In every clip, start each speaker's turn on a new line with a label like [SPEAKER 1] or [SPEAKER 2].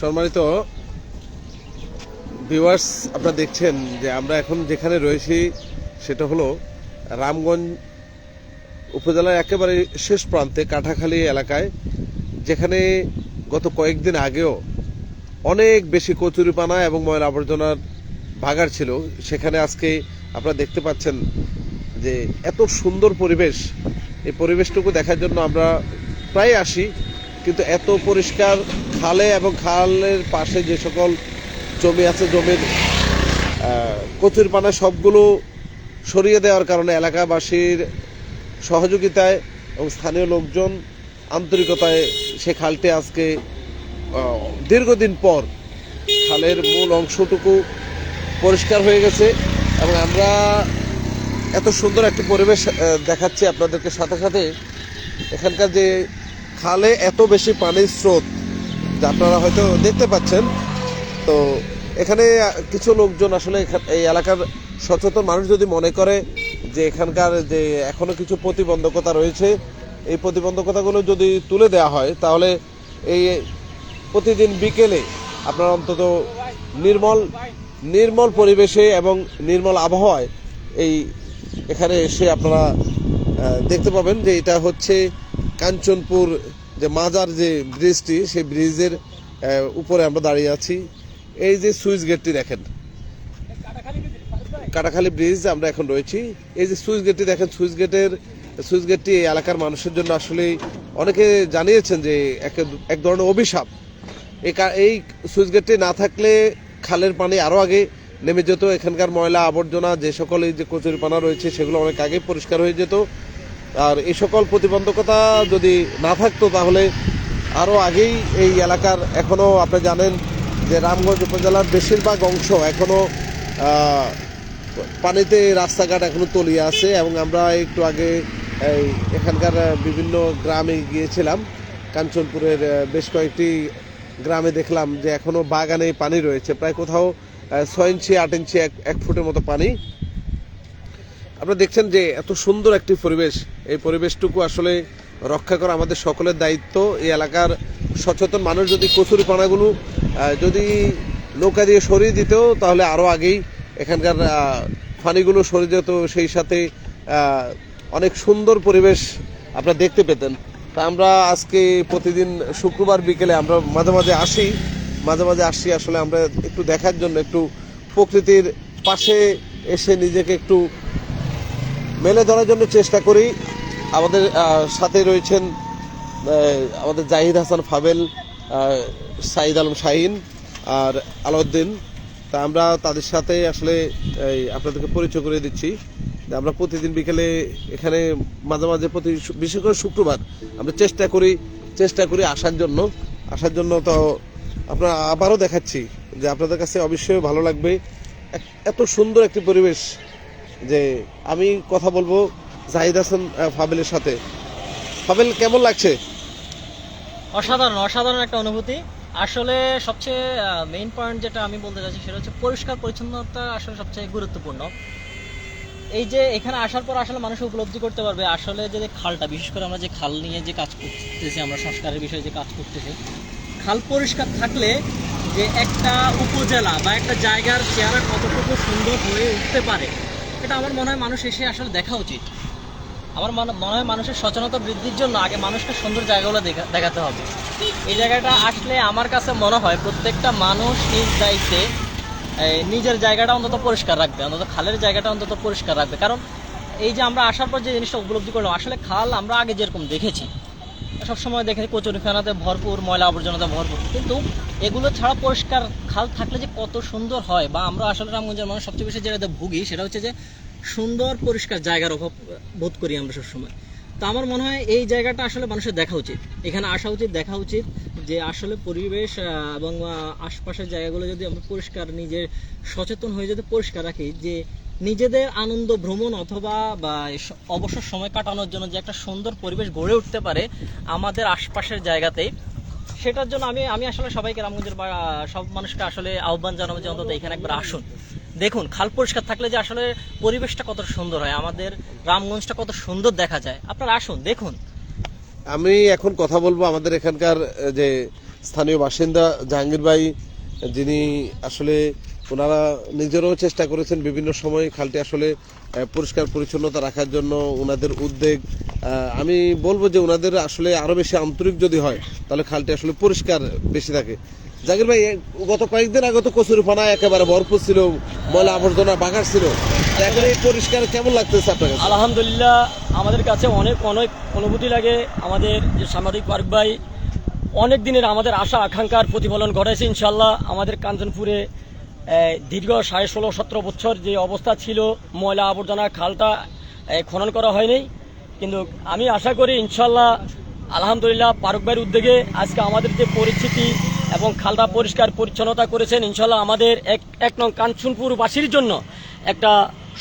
[SPEAKER 1] সম্মানিত ভিউয়ার্স আপনারা দেখছেন যে আমরা এখন যেখানে রয়েছি, সেটা হলো রামগঞ্জ উপজেলার একেবারে শেষ প্রান্তে কাঠাখালী এলাকায়, যেখানে গত কয়েকদিন আগেও অনেক বেশি কচুরিপানা এবং ময়লা আবর্জনার ভাগার ছিল। সেখানে আজকে আপনারা দেখতে পাচ্ছেন যে এত সুন্দর পরিবেশ, এই পরিবেশটুকু দেখার জন্য আমরা প্রায় আসি। কিন্তু এত পরিষ্কার খালে এবং খালের পাশে যে সকল জমি আছে, জমির কচুরিপানা সবগুলো সরিয়ে দেওয়ার কারণে এলাকাবাসীর সহযোগিতায় এবং স্থানীয় লোকজন আন্তরিকতায় সে খালটি আজকে দীর্ঘদিন পর খালের মূল অংশটুকু পরিষ্কার হয়ে গেছে এবং আমরা এত সুন্দর একটি পরিবেশ দেখাচ্ছি আপনাদেরকে সাথে সাথে। এখানকার যে খালে এত বেশি পানির স্রোত যা আপনারা হয়তো দেখতে পাচ্ছেন। তো এখানে কিছু লোকজন আসলে এই এলাকার সচেতন মানুষ যদি মনে করে যে এখানকার যে এখনও কিছু প্রতিবন্ধকতা রয়েছে, এই প্রতিবন্ধকতাগুলো যদি তুলে দেওয়া হয়, তাহলে এই প্রতিদিন বিকেলে আপনার অন্তত নির্মল নির্মল পরিবেশে এবং নির্মল আবহাওয়ায় এই এখানে এসে আপনারা দেখতে পাবেন যে এটা হচ্ছে কাঞ্চনপুর যে মাজার যে ব্রিজটি সেই ব্রিজের উপরে আমরা দাঁড়িয়ে আছি। এই যে সুইচ গেটটি দেখেন। কাটাখালী ব্রিজ আমরা এখন রয়েছি। এই যে সুইচ গেটটি দেখেন, সুইচ গেটের, সুইচ গেটটি এই এলাকার মানুষের জন্য আসলে অনেকে জানিয়েছেন যে এক ধরনের অভিশাপ। এই সুইচ গেটটি না থাকলে খালের পানি আরও আগে নেমে যেত। এখানকার ময়লা আবর্জনা, যে সকল এই যে কচুরিপানা রয়েছে, সেগুলো অনেক আগে পরিষ্কার হয়ে যেত। আর এই সকল প্রতিবন্ধকতা যদি না থাকতো, তাহলে আরও আগেই এই এলাকার এখনও আপনি জানেন যে রামগঞ্জ উপজেলার বেশিরভাগ অংশ এখনও পানিতে রাস্তাঘাট এখনও তলিয়ে আছে এবং আমরা একটু আগে, এই এখানকার বিভিন্ন গ্রামে গিয়েছিলাম। কাঞ্চনপুরের বেশ কয়েকটি গ্রামে দেখলাম যে এখনও বাগানে পানি রয়েছে। প্রায় কোথাও ছয় ইঞ্চি, আট ইঞ্চি, এক এক ফুটের মতো পানি। আপনারা দেখছেন যে এত সুন্দর একটি পরিবেশ। এই পরিবেশটুকু আসলে রক্ষা করা আমাদের সকলের দায়িত্ব। এই এলাকার সচেতন মানুষ যদি কচুরি পানাগুলো যদি নৌকা দিয়ে সরিয়ে দিত তাহলে আরও আগেই এখানকার আহ, পানিগুলো সরে যেত সেই সাথে অনেক সুন্দর পরিবেশ আপনারা দেখতে পেতেন। তা আমরা আজকে প্রতিদিন শুক্রবার বিকেলে আমরা মাঝে মাঝে আসি। মাঝে মাঝে আসি আসলে আমরা একটু দেখার জন্য একটু প্রকৃতির পাশে এসে নিজেকে একটু মেলে ধরার জন্য চেষ্টা করি। আমাদের সাথে রয়েছেন আমাদের জাহিদ হাসান ফাবেল সাইদ আলম শাহিন আর আলাউদ্দিন। তা আমরা তাদের সাথে আসলে আপনাদেরকে পরিচয় করে দিচ্ছি। যে আমরা প্রতিদিন বিকেলে এখানে মাঝে মাঝে প্রতি বিশেষ করে শুক্রবার আমরা চেষ্টা করি চেষ্টা করি আসার জন্য। আসার জন্য তো আপনার আবারও দেখাচ্ছি যে আপনাদের কাছে অবশ্যই ভালো লাগবে। এত সুন্দর একটি পরিবেশ যে আমি কথা বলব জাহিদ হাসান ফাবেলের সাথে। ফাবেল, কেমন লাগছে?
[SPEAKER 2] অসাধারণ অসাধারণ একটা অনুভূতি। আসলে সবচেয়ে মেইন পয়েন্ট যেটা আমি বলতে চাচ্ছি সেটা হচ্ছে পরিষ্কার পরিচ্ছন্নতা আসলে সবচেয়ে গুরুত্বপূর্ণ। এই যে এখানে আসার পর আসলে মানুষ উপলব্ধি করতে পারবে আসলে যে খালটা, বিশেষ করে আমরা যে খাল নিয়ে যে কাজ করতেছি, আমরা সংস্কারের বিষয়ে যে কাজ করতেছি, খাল পরিষ্কার থাকলে যে একটা উপজেলা বা একটা জায়গার চেহারা কতটুকু সুন্দর হয়ে উঠতে পারে, এটা আমার মনে হয় মানুষ এসে আসলে দেখা উচিত। আমার মনে হয় মানুষের সচেতনতা বৃদ্ধির জন্য আগে মানুষকে সুন্দর জায়গাগুলো দেখাতে হবে। এই জায়গাটা আসলে আমার কাছে মনে হয় প্রত্যেকটা মানুষ নিজ দায়িত্বে নিজের জায়গাটা অন্তত পরিষ্কার রাখবে, অন্তত খালের জায়গাটা অন্তত পরিষ্কার রাখবে। কারণ এই যে আমরা আসার পর যে জিনিসটা উপলব্ধি করলাম, আসলে খাল আমরা আগে যেরকম দেখেছি, সবসময় দেখেছি কচুরি ফেনাতে ভরপুর, ময়লা আবর্জনাতে ভরপুর। কিন্তু এগুলো ছাড়া পরিষ্কার খাল থাকলে যে কত সুন্দর হয়, বা আমরা আসলে রামগঞ্জের মানুষ সবচেয়ে বেশি যেটাতে ভুগি সেটা হচ্ছে যে সুন্দর, পরিষ্কার জায়গার অভাব বোধ করি আমরা সবসময়। তো আমার মনে হয় এই জায়গাটা আসলে মানুষের দেখা উচিত। এখানে আসা উচিত, দেখা উচিত যে আসলে পরিবেশ এবং আশপাশের জায়গাগুলো যদি আমরা পরিষ্কার, নিজের সচেতন হয়ে যদি পরিষ্কার রাখি, যে নিজেদের আনন্দ ভ্রমণ অথবা, বা অবসর সময় কাটানোর জন্য যে একটা সুন্দর পরিবেশ গড়ে উঠতে পারে আমাদের আশপাশের জায়গাতেই সেটার জন্য আমি আমি আসলে সবাইকে রামগঞ্জের সব মানুষকে আসলে আহ্বান জানাব যে অন্তত এখানে একবার আসুন। দেখুন খাল পরিষ্কার থাকলে যে আসলে পরিবেশটা কত সুন্দর হয় আমাদের রামগঞ্জটা কত সুন্দর দেখা যায়। আপনারা আসুন দেখুন।
[SPEAKER 1] আমি এখন কথা বলব আমাদের এখানকার যে স্থানীয় বাসিন্দা জাহাঙ্গীর ভাই যিনি আসলে ওনারা নিজেরাও চেষ্টা করেছেন বিভিন্ন সময় খালটি আসলে পরিষ্কার পরিচ্ছন্নতা রাখার জন্য ওনাদের উদ্যোগ। আহ, আমি বলব যে ওনাদের আসলে আরও বেশি আন্তরিক যদি হয় তাহলে খালটি আসলে পরিষ্কার বেশি থাকে। জাহাঙ্গীর ভাই, গত কয়েকদিন আগে তো কচুরিপানা একেবারে ভরপুর ছিল, ময়লা আবর্জনা বাগার ছিল। পরিষ্কার কেমন লাগতেছে আপনার কাছে?
[SPEAKER 3] আলহামদুলিল্লাহ, আমাদের কাছে অনেক অনেক অনুভূতি লাগে। আমাদের যে সাংবাদিক পার্ক ভাই, অনেক দিনের আমাদের আশা, আকাঙ্ক্ষার প্রতিফলন ঘটাইছে ইনশাল্লাহ আমাদের কাঞ্চনপুরে দীর্ঘ সাড়ে ষোলো, সতেরো বছর যে অবস্থা ছিল, ময়লা আবর্জনা, খালটা খনন করা হয়নি। কিন্তু আমি আশা করি ইনশাল্লাহ আলহামদুলিল্লাহ, পারুক ভাইয়ের উদ্যোগে আজকে আমাদের যে পরিস্থিতি এবং খালটা পরিষ্কার পরিচ্ছন্নতা করেছেন ইনশাল্লাহ আমাদের এক এক নং কাঞ্চনপুরবাসীর জন্য একটা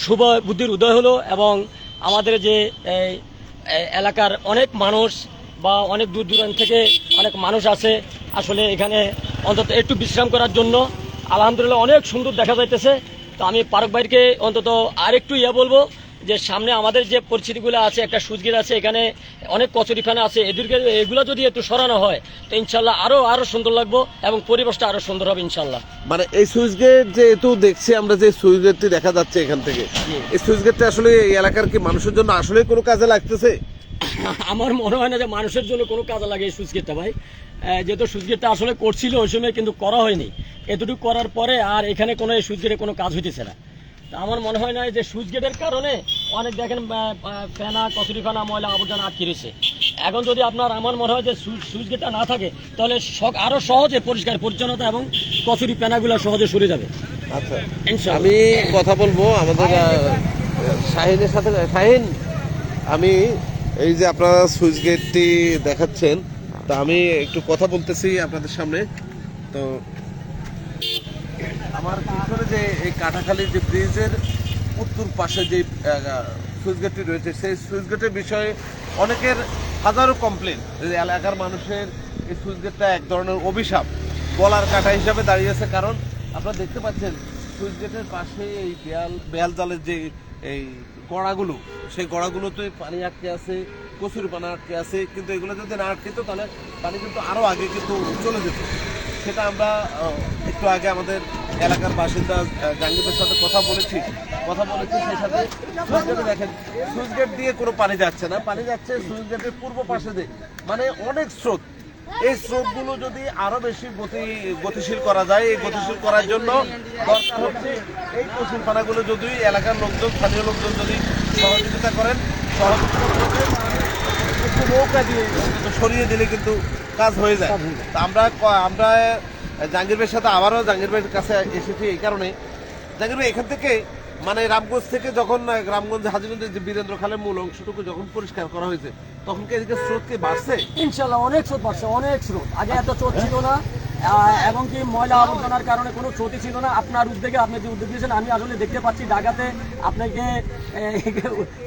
[SPEAKER 3] শুভ বুদ্ধির উদয় হলো এবং আমাদের যে এলাকার অনেক মানুষ বা অনেক দূর দূরান্ত থেকে অনেক মানুষ আছে আসলে এখানে অন্তত একটু বিশ্রাম করার জন্য। আলহামদুলিল্লাহ অনেক সুন্দর দেখা যাইতেছে। তো আমি পারক ভাইকে অন্তত আরেকটু ইয়ে বলব যে সামনে আমাদের যে পরিস্থিতিগুলো আছে একটা সুজগির আছে এখানে অনেক কচুরিখানা আছে এদেরকে এগুলো যদি একটু সরানো হয় তো ইনশাল্লাহ আরও আরও সুন্দর লাগবো এবং পরিবেশটা আরও সুন্দর হবে ইনশাল্লাহ।
[SPEAKER 1] মানে এই সুইচ গেট যেহেতু দেখছি আমরা যে সুইচ গেটটি দেখা যাচ্ছে এখান থেকে এই সুইচ গেটটা আসলে এই এলাকার কি মানুষের জন্য আসলে কোনো কাজে লাগতেছে?
[SPEAKER 3] আমার মনে হয় না যে মানুষের জন্য কোনো কাজে লাগে এই সুইচ গেটটা ভাই যেহেতু সুইচ গেটটা আসলে করছিল ওই সময় কিন্তু করা হয়নি। এতটুকু করার পরে আর এখানে কোনো এই সুইচ গেটে কোনো কাজ হইতেছে না। আমার মনে হয় না যে সুইচ গেটের কারণে অনেক দেখেন ফেনা কচুরি ফেনা ময়লা আবর্জনা আটকে রয়েছে। এখন যদি আপনার আমার মনে হয় যে সুইচ সুইচ গেটটা না থাকে তাহলে সক- আরও সহজে পরিষ্কার পরিচ্ছন্নতা এবং কচুরি ফেনাগুলো সহজে সরে যাবে।
[SPEAKER 1] আচ্ছা। আমি কথা বলব আমাদের শাহিনের সাথে শাহিন আমি এই যে আপনারা সুইচ গেটটি দেখাচ্ছেন তা আমি একটু কথা বলতেছি আপনাদের সামনে। তো আমার যে এই কাটাখালী যে ব্রিজের উত্তর পাশে যে সুইচ গেটটি রয়েছে, সেই সুইচ গেটের বিষয়ে অনেকের হাজারো কমপ্লেন এলাকার মানুষের এই সুইচ গেটটা এক ধরনের অভিশাপ গলার কাটা হিসাবে দাঁড়িয়েছে কারণ আপনারা দেখতে পাচ্ছেন, সুইচ গেটের পাশে এই বেয়াল বেয়াল জালের যে এই গড়াগুলো, সেই গড়াগুলোতে পানি আটকে আছে, কচুর পানা আটকে আছে। কিন্তু এগুলো যদি না আটকেতো তাহলে পানি কিন্তু আরও আগে কিন্তু চলে যেত। সেটা আমরা একটু আগে আমাদের এলাকার বাসিন্দা জাহাঙ্গীরের সাথে কথা বলেছি। কথা বলেছি, সেই সাথে সুইচ দেখেন সুইচ গেট দিয়ে কোনো পানি যাচ্ছে না। পানি যাচ্ছে সুইচ গেটের পূর্ব পাশে দিয়ে। মানে অনেক স্রোত। এই স্রোতগুলো যদি আরও বেশি গতি, গতিশীল করা যায়, এই গতিশীল করার জন্য দরকার হচ্ছে এই কচুর পানাগুলো যদি এলাকার লোকজন, স্থানীয় লোকজন যদি সহযোগিতা করেন, সহযোগিতা নৌকা দিয়ে সরিয়ে দিলে কিন্তু কাজ হয়ে যায়। আমরা আমরা জাহাঙ্গীর ভাইয়ের সাথে আবারও জাহাঙ্গীর ভাইয়ের কাছে এসেছি এই কারণে। জাহাঙ্গীর ভাই, এখান থেকে মানে রামগঞ্জ থেকে যখন রামগঞ্জ হাজিগঞ্জের যে বীরেন্দ্র খালের মূল অংশটুকু যখন পরিষ্কার করা হয়েছে, তখন কি এদিকে স্রোত কি বাড়ছে?
[SPEAKER 3] ইনশাল্লাহ অনেক স্রোত বাড়ছে, অনেক স্রোত। আগে এত স্রোত ছিল না। এবং কি ময়লা আবর্জনার কারণে কোনো ক্ষতি ছিল না। আপনার উদ্যোগে আপনি যে উদ্যোগ দিয়েছেন, আমি আসলে দেখতে পাচ্ছি ঢাকাতে আপনাকে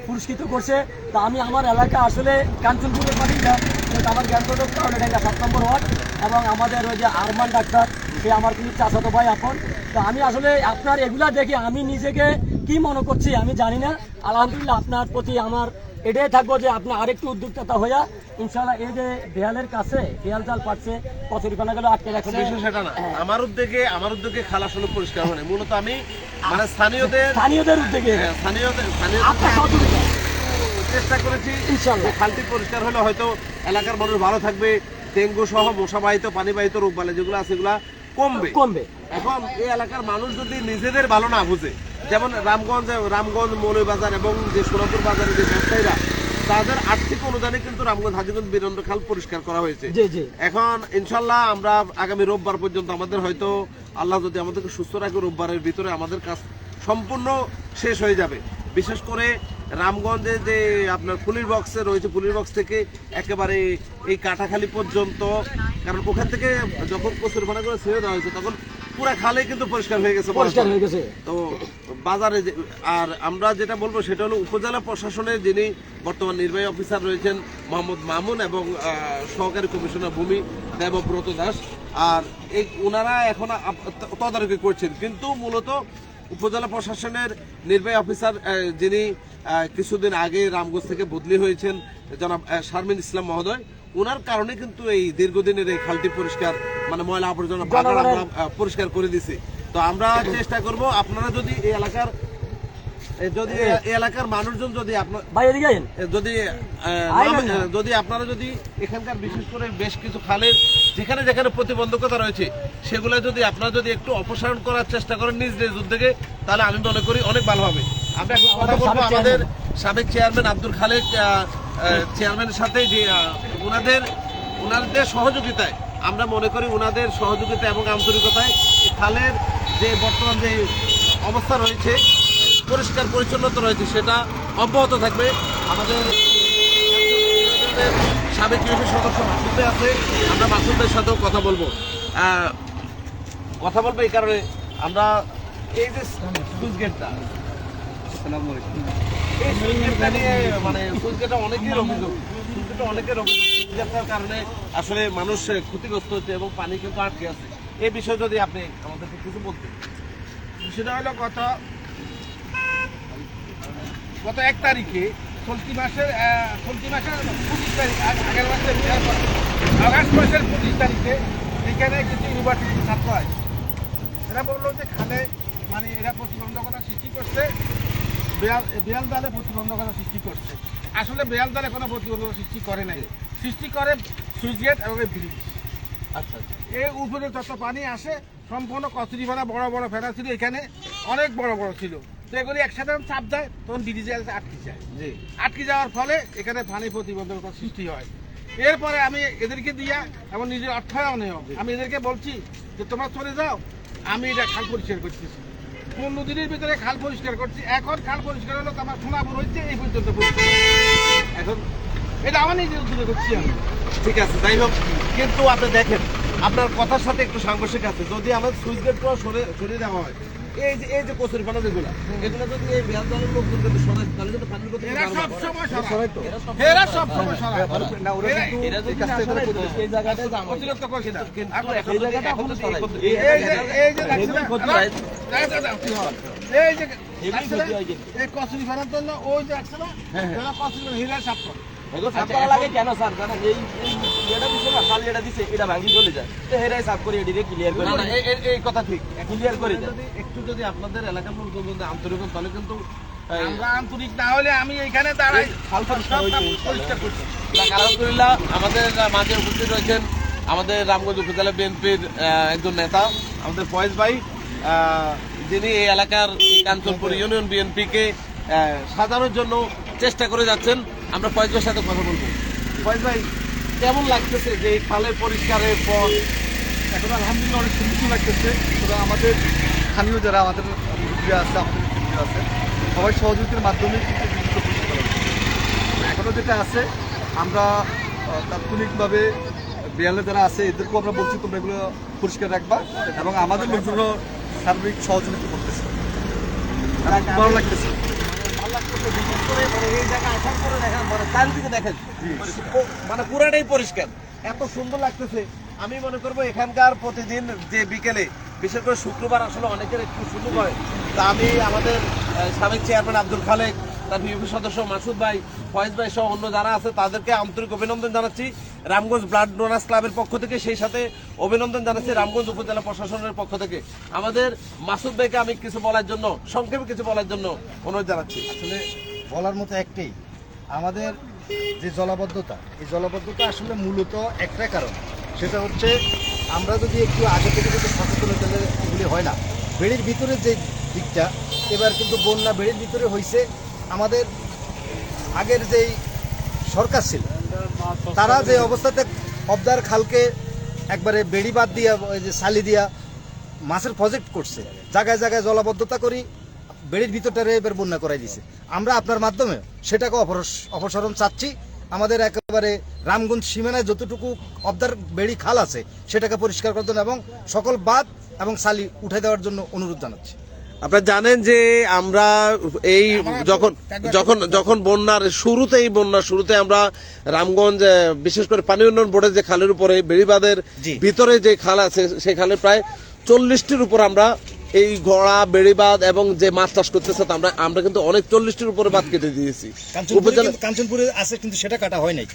[SPEAKER 3] পুরস্কৃত করছে। তা আমি আমার এলাকা আসলে কাঞ্চনপুরের পাঠিয়ে আমার জ্ঞানগত কারণে ঢাকা সাত নম্বর ওয়ার্ড এবং আমাদের ওই যে আরমান ডাক্তার, সে আমার কিন্তু চাচাতো ভাই এখন। তো আমি আসলে আপনার এগুলা দেখে আমি নিজেকে কি মনে করছি আমি জানি না। আলহামদুলিল্লাহ, আপনার প্রতি আমার এটাই থাকব যে আপনি আরেকটু উদ্যোক্তা হইয়া ইনশাল্লাহ এই যে দেয়ালের কাছে দেয়াল জাল পাচ্ছে কচুরিপানাগুলো আটকে রাখছে
[SPEAKER 1] বিষয় সেটা না। আমার উদ্যোগে আমার উদ্যোগে খাল আসলে পরিষ্কার হয় মূলত আমি মানে স্থানীয়দের
[SPEAKER 3] স্থানীয়দের উদ্যোগে।
[SPEAKER 1] হ্যাঁ, স্থানীয়দের স্থানীয় চেষ্টা করেছি
[SPEAKER 3] ইনশাল্লাহ।
[SPEAKER 1] খালটি পরিষ্কার হলে হয়তো এলাকার মানুষ ভালো থাকবে। ডেঙ্গু সহ মশাবাহিত পানিবাহিত রোগ বালাই যেগুলো আছে এগুলা কমবে।
[SPEAKER 3] কমবে।
[SPEAKER 1] এখন এই এলাকার মানুষ যদি নিজেদের ভালো না বুঝে যেমন রামগঞ্জ রামগঞ্জ মৌলবাজার এবং যে সোনাপুর বাজারের যে ব্যবসায়ীরা তাদের আর্থিক অনুদানে কিন্তু রামগঞ্জ হাজিগঞ্জ বীরেন্দ্র খাল পরিষ্কার করা হয়েছে। এখন ইনশাল্লাহ আমরা আগামী রোববার পর্যন্ত আমাদের হয়তো আল্লাহ যদি আমাদেরকে সুস্থ রাখে রোববারের ভিতরে আমাদের কাজ সম্পূর্ণ শেষ হয়ে যাবে। বিশেষ করে রামগঞ্জে যে আপনার পুলিশ বক্সে রয়েছে পুলিশ বক্স থেকে একেবারে এই কাটাখালি পর্যন্ত কারণ ওখান থেকে যখন কচুর করে ছেড়ে দেওয়া হয়েছে তখন পুরা খালে কিন্তু পরিষ্কার হয়ে গেছে
[SPEAKER 3] পরিষ্কার হয়ে গেছে।
[SPEAKER 1] তো বাজারে আর আমরা যেটা বলব সেটা হলো উপজেলা প্রশাসনের যিনি বর্তমান নির্বাহী অফিসার রয়েছেন মোহাম্মদ মামুন এবং সহকারী কমিশনার ভূমি দেবব্রত দাস। আর এই ওনারা এখন তদারকি করছেন। কিন্তু মূলত উপজেলা প্রশাসনের নির্বাহী অফিসার যিনি কিছুদিন আগে রামগঞ্জ থেকে বদলি হয়েছেন জনাব শারমিন ইসলাম মহোদয়। ওনার কারণে কিন্তু এই দীর্ঘদিনের এই খালটি পরিষ্কার মানে ময়লা আবর্জনা পরিষ্কার করে দিছি। তো আমরা চেষ্টা করব আপনারা যদি এই এলাকার যদি এলাকার মানুষজন যদি যদি। যদি আপনারা যদি এখানকার বিশেষ করে বেশ কিছু খালের যেখানে যেখানে প্রতিবন্ধকতা রয়েছে সেগুলো যদি আপনারা যদি একটু অপসারণ করার চেষ্টা করেন নিজ নিজ উদ্যোগে তাহলে আমি মনে করি অনেক ভালো হবে। আমরা এখন কথা বলব আমাদের সাবেক চেয়ারম্যান আব্দুল খালেক চেয়ারম্যানের সাথে যে ওনাদের ওনাদের সহযোগিতায়, আমরা মনে করি ওনাদের সহযোগিতা এবং আন্তরিকতায় খালের যে বর্তমান যে অবস্থা রয়েছে, পরিষ্কার পরিচ্ছন্নতা রয়েছে, সেটা অব্যাহত থাকবে। আমাদের সাবেক ইউপি সদস্য মাসুদে আছে, আমরা মাসুদের সাথেও কথা বলব। কথা বলব এই কারণে আমরা এই যে সুইচ গেটটা এই সুইচ নিয়ে মানে সুইচ গেটটা অনেকের অভিযোগ সুইচ অনেকের কারণে আসলে মানুষ ক্ষতিগ্রস্ত হচ্ছে এবং পানি কিন্তু আটকে আছে এই বিষয়ে যদি আপনি আমাদেরকে কিছু বলতেন
[SPEAKER 4] সেটা হলো গত গত এক তারিখে চলতি মাসের চলতি মাসের পঁচিশ তারিখ আগ- আগের মাসের আগস্ট মাসের পঁচিশ তারিখে এখানে কিছু ইউনিভার্সিটির ছাত্র আছে এরা বলল যে খালে মানে এরা প্রতিবন্ধকতা সৃষ্টি করছে বেয়াল দালে প্রতিবন্ধকতা সৃষ্টি করছে। আসলে বেয়াল দালে কোনো প্রতিবন্ধকতা সৃষ্টি করে নাই। সৃষ্টি করে সুইচ গেট এবং ব্রিজ।
[SPEAKER 1] আচ্ছা আচ্ছা।
[SPEAKER 4] এই উপরে যত পানি আসে সম্পূর্ণ কচুরি ভাড়া বড় বড় ফেরা ছিল এখানে অনেক বড় বড় ছিল। তো এগুলি একসাথে চাপ দেয় তখন ব্রিজে আটকে যায়।
[SPEAKER 1] জি।
[SPEAKER 4] আটকে যাওয়ার ফলে এখানে পানি প্রতিবন্ধকতা সৃষ্টি হয়। এরপরে আমি এদেরকে দিয়া এবং নিজের অর্থায়নেও আমি এদেরকে বলছি যে তোমরা চলে যাও আমি এটা খাল পরিষ্কার করতেছি। পনেরো দিনের ভিতরে খাল পরিষ্কার করছি। এখন খাল পরিষ্কার হলো আমার সোনাপুর হচ্ছে এই পর্যন্ত।
[SPEAKER 1] এখন
[SPEAKER 4] এটা আমার নিজের উদ্যোগে করছি আমি।
[SPEAKER 1] ঠিক আছে, যাই হোক, কিন্তু আপনি দেখেন, আপনার কথার সাথে একটু সাংঘর্ষিক আছে। যদি আমার সুইচ গেটটা সরে সরিয়ে দেওয়া হয় এই যে এই যে কচুরি পানা যেগুলো এগুলো যদি এই বিহার দলের লোকজন কিন্তু সরাই তাহলে কিন্তু পানির গতি
[SPEAKER 4] এরা সব সময় সরায় এরা সব সময় সরায় এরা-
[SPEAKER 3] এরা যদি না সরায়, এই জায়গাটায় জাম হয়ে
[SPEAKER 4] অতিরিক্ত করছি না।
[SPEAKER 1] কিন্তু
[SPEAKER 4] এখন
[SPEAKER 1] এখন
[SPEAKER 3] জায়গাটা
[SPEAKER 1] এখন যদি এই
[SPEAKER 3] এখনও
[SPEAKER 1] পদ্ধতি-
[SPEAKER 4] এই যে- এই যে দেখছেন না?
[SPEAKER 3] ক্ষতি
[SPEAKER 4] দাঁড়াও,
[SPEAKER 3] হয়।
[SPEAKER 4] দাঁড়াও, দাঁড়াও, কি হয়? এই যে
[SPEAKER 3] হেভি
[SPEAKER 4] দেখছেন
[SPEAKER 3] ক্ষতি
[SPEAKER 4] না?
[SPEAKER 3] হয় কিন্তু।
[SPEAKER 4] এই কচুরি ফানার জন্য ওই যে আছে না? এরা কচুরি ফানা হীরা করে।
[SPEAKER 3] এগুলো সাফ লাগে কেন স্যার জানেন এই এটা দিছে না খালি এটা দিছে এটা ভাঙি চলে যায়। তো হেরাই সাফ করে ক্লিয়ার করে
[SPEAKER 1] না, এই- কথা ঠিক।
[SPEAKER 3] ক্লিয়ার করে
[SPEAKER 1] যদি একটু যদি আপনাদের এলাকার লোকজন যদি আন্তরিক তাহলে কিন্তু এই,
[SPEAKER 4] আমরা আন্তরিক না হলে আমি এইখানে দাঁড়াই।
[SPEAKER 3] পরিষ্কার
[SPEAKER 4] করছি।
[SPEAKER 1] আলহামদুলিল্লাহ আমাদের মাঝে উপস্থিত রয়েছেন আমাদের রামগঞ্জ উপজেলা বিএনপির একজন নেতা আমাদের ফয়েজ ভাই যিনি এই এলাকার কাঞ্চনপুর ইউনিয়ন বিএনপিকে সাজানোর জন্য চেষ্টা করে যাচ্ছেন। আমরা ফয়েজ ভাইয়ের সাথে কথা বলব। ফয়েজ ভাই কেমন লাগতেছে যে এই খালের পরিষ্কারের পর
[SPEAKER 5] এখন আলহামদুলিল্লাহ অনেক সুন্দর লাগতেছে। আমাদের স্থানীয় যারা আমাদের আছে আমাদের আছে সবাই সহযোগিতার মাধ্যমে কিন্তু জিনিসগুলো পরিষ্কার করা হচ্ছে। এখনও যেটা আছে আমরা তাৎক্ষণিকভাবে বিয়ালে যারা আছে এদেরকেও আমরা বলছি তোমরা এগুলো পরিষ্কার রাখবা এবং আমাদের লোকজনও সার্বিক সহযোগিতা করতেছে। ভালো লাগতেছে,
[SPEAKER 1] মানে এই জায়গায় আসার পরে দেখেন মানে চারিদিকে দেখেন। মানে পুরাটাই পরিষ্কার। এত সুন্দর লাগতেছে। আমি মনে করব এখানকার প্রতিদিন যে বিকেলে, বিশেষ করে শুক্রবার আসলে অনেকের একটু সুযোগ হয়। তা আমি আমাদের সাবেক চেয়ারম্যান আব্দুল খালেক, তার বিএপি সদস্য মাসুদ ভাই, ফয়েজ ভাই সহ অন্য যারা আছে, তাদেরকে আন্তরিক অভিনন্দন জানাচ্ছি। রামগঞ্জ ব্লাড ডোনার্স ক্লাবের পক্ষ থেকে সেই সাথে অভিনন্দন জানাচ্ছি রামগঞ্জ উপজেলা প্রশাসনের পক্ষ থেকে। আমাদের মাসুদ ভাইকে আমি কিছু বলার জন্য, সংক্ষেপে কিছু বলার জন্য অনুরোধ জানাচ্ছি।
[SPEAKER 6] আসলে বলার মতো একটাই, আমাদের যে জলাবদ্ধতা, এই জলাবদ্ধতা আসলে মূলত একটাই কারণ। সেটা হচ্ছে আমরা যদি একটু আগে থেকে যদি সচেতন হতে এগুলি হয় না, বেড়ির ভিতরে যে দিকটা, এবার কিন্তু বন্যা বেড়ির ভিতরে হয়েছে আমাদের আগের যেই সরকার ছিল তারা যে অবস্থাতে অবদার খালকে একবারে বেড়ি বাদ দিয়া, ওই যে সালি দিয়া মাছের প্রজেক্ট করছে। জায়গায় জায়গায় জলাবদ্ধতা করি, বেড়ির ভিতরটারে এবার বন্যা করাই দিছে। আমরা আপনার মাধ্যমে সেটাকে অপসারণ চাচ্ছি। আমাদের একেবারে রামগঞ্জ সীমানায় যতটুকু অবদার বেড়ি খাল আছে, সেটাকে পরিষ্কার করার জন্য এবং সকল বাদ এবং সালি উঠে দেওয়ার জন্য অনুরোধ জানাচ্ছি।
[SPEAKER 1] আপনারা জানেন যে আমরা এই যখন যখন যখন বন্যার শুরুতে এই বন্যার শুরুতে আমরা রামগঞ্জ বিশেষ করে পানি উন্নয়ন বোর্ডের যে খালের উপরে বেড়িবাঁধের
[SPEAKER 6] জি।
[SPEAKER 1] ভিতরে যে খাল আছে সেই খালে প্রায় চল্লিশটির উপর আমরা এই ঘোড়া বেড়িবাদ এবং যে মাছ চাষ করতেছে আমরা আমরা কিন্তু অনেক চল্লিশটির উপরে বাদ কেটে দিয়েছি।
[SPEAKER 6] কাঞ্চনপুরে আছে কিন্তু সেটা কাটা হয় নাই।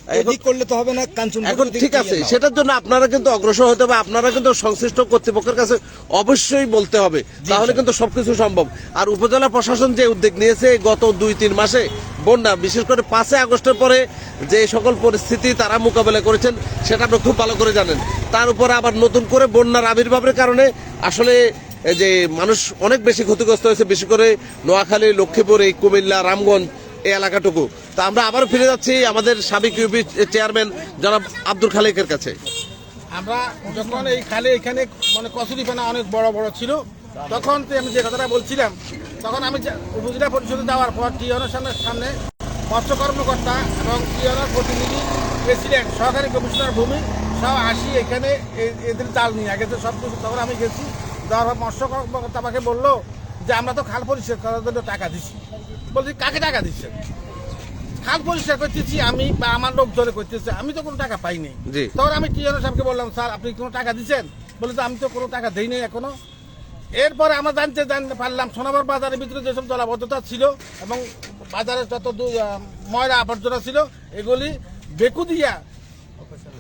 [SPEAKER 6] করলে তো হবে না কাঞ্চনপুর
[SPEAKER 1] এখন ঠিক আছে সেটার জন্য আপনারা কিন্তু অগ্রসর হতে হবে আপনারা কিন্তু সংশ্লিষ্ট কর্তৃপক্ষের কাছে অবশ্যই বলতে হবে তাহলে কিন্তু সবকিছু সম্ভব। আর উপজেলা প্রশাসন যে উদ্যোগ নিয়েছে গত দুই তিন মাসে বন্যা বিশেষ করে পাঁচই আগস্টের পরে যে সকল পরিস্থিতি তারা মোকাবেলা করেছেন সেটা আপনি খুব ভালো করে জানেন। তার উপরে আবার নতুন করে বন্যার আবির্ভাবের কারণে আসলে যে মানুষ অনেক বেশি ক্ষতিগ্রস্ত হয়েছে, বেশি করে নোয়াখালী, লক্ষ্মীপুর, এই কুমিল্লা, রামগঞ্জ এই এলাকাটুকু। তা আমরা আবার ফিরে যাচ্ছি আমাদের সাবেক ইউপি চেয়ারম্যান জনাব আব্দুল খালেকের কাছে।
[SPEAKER 4] আমরা যখন এই খালে এখানে মানে কচুরি ফেনা অনেক বড় বড় ছিল, তখন আমি যে কথাটা বলছিলাম, তখন আমি উপজেলা পরিষদে যাওয়ার পর টিওনের সামনে মৎস্য কর্মকর্তা এবং টিওনের প্রতিনিধি, প্রেসিডেন্ট, সহকারী কমিশনার ভূমি সব আসি এখানে এদের জাল নিয়ে। আগে তো সব কিছু তখন আমি গেছি পর মৎস্য কর্মকর্তা বলল যে আমরা তো খাল পরিষ্কার করার জন্য টাকা দিচ্ছি বলছি কাকে টাকা দিচ্ছেন? খাল পরিষ্কার করতেছি আমি বা আমার লোক ধরে করতেছে আমি তো কোনো টাকা পাইনি। তখন আমি কি টিএনও সাহেবকে বললাম স্যার আপনি কোনো টাকা দিচ্ছেন? বলে তো আমি তো কোনো টাকা দেইনি এখনও। এরপরে আমরা জানতে জানতে পারলাম সোনাবার বাজারের ভিতরে যেসব জলাবদ্ধতা ছিল এবং বাজারে যত ময়লা আবর্জনা ছিল এগুলি বেকু দিয়া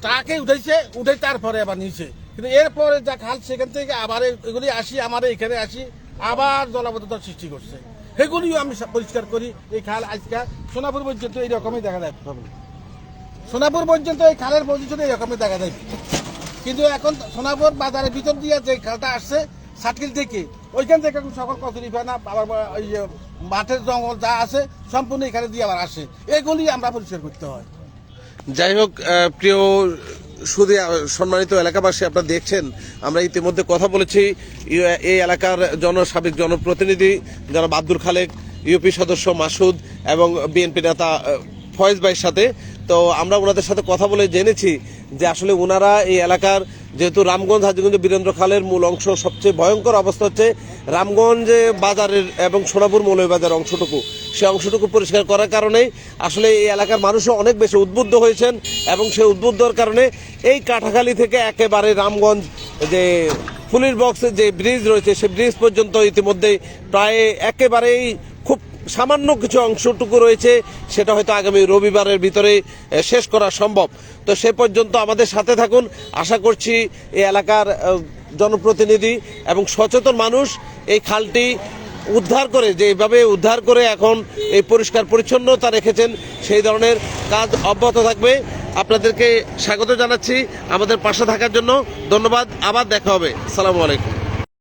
[SPEAKER 4] টাকে উঠেছে উঠে তারপরে আবার নিচে কিন্তু এরপরে যা খাল, সেখান থেকে আবার এগুলি আসি আমার এখানে আসি, আবার জলাবদ্ধতার সৃষ্টি করছে। সেগুলিও আমি পরিষ্কার করি, এই খাল আজকে সোনাপুর পর্যন্ত এইরকমই দেখা যায়। সোনাপুর পর্যন্ত এই খালের পজিশনে এরকমই দেখা যায়। কিন্তু এখন সোনাপুর বাজারের ভিতর দিয়ে যে খালটা আসছে সার্কিল থেকে, ওইখান থেকে এখন সকল কচুরি ফেনা, আবার ওই যে মাঠের জঙ্গল যা আছে, সম্পূর্ণ এখানে দিয়ে আবার আসে। এগুলি আমরা পরিষ্কার করতে হয়।
[SPEAKER 1] যাই হোক প্রিয় শুধু সম্মানিত এলাকাবাসী আপনারা দেখছেন, আমরা ইতিমধ্যে কথা বলেছি এই এলাকার জন, সাবেক জনপ্রতিনিধি যারা আব্দুল খালেক, ইউপি সদস্য মাসুদ এবং বিএনপি নেতা ফয়েজ ভাইয়ের সাথে। তো আমরা ওনাদের সাথে কথা বলে জেনেছি যে আসলে ওনারা এই এলাকার যেহেতু রামগঞ্জ, হাজিগঞ্জ, বীরেন্দ্র খালের মূল অংশ সবচেয়ে ভয়ঙ্কর অবস্থা হচ্ছে রামগঞ্জ বাজারের এবং সোনাপুর মৌলভীবাজার অংশটুকু। সেই অংশটুকু পরিষ্কার করার কারণে আসলে এই এলাকার মানুষও অনেক বেশি উদ্বুদ্ধ হয়েছেন এবং সেই উদ্বুদ্ধর কারণে এই কাঠাখালী থেকে একেবারে রামগঞ্জ যে ফুলির বক্সের যে ব্রিজ রয়েছে সেই ব্রিজ পর্যন্ত ইতিমধ্যে প্রায় একেবারেই সামান্য কিছু অংশটুকু রয়েছে, সেটা হয়তো আগামী রবিবারের ভিতরে শেষ করা সম্ভব। তো সে পর্যন্ত আমাদের সাথে থাকুন। আশা করছি এই এলাকার জনপ্রতিনিধি এবং সচেতন মানুষ এই খালটি উদ্ধার করে, যেভাবে উদ্ধার করে এখন এই পরিষ্কার পরিচ্ছন্নতা রেখেছেন, সেই ধরনের কাজ অব্যাহত থাকবে। আপনাদেরকে স্বাগত জানাচ্ছি আমাদের পাশে থাকার জন্য। ধন্যবাদ। আবার দেখা হবে। সালামু আলাইকুম।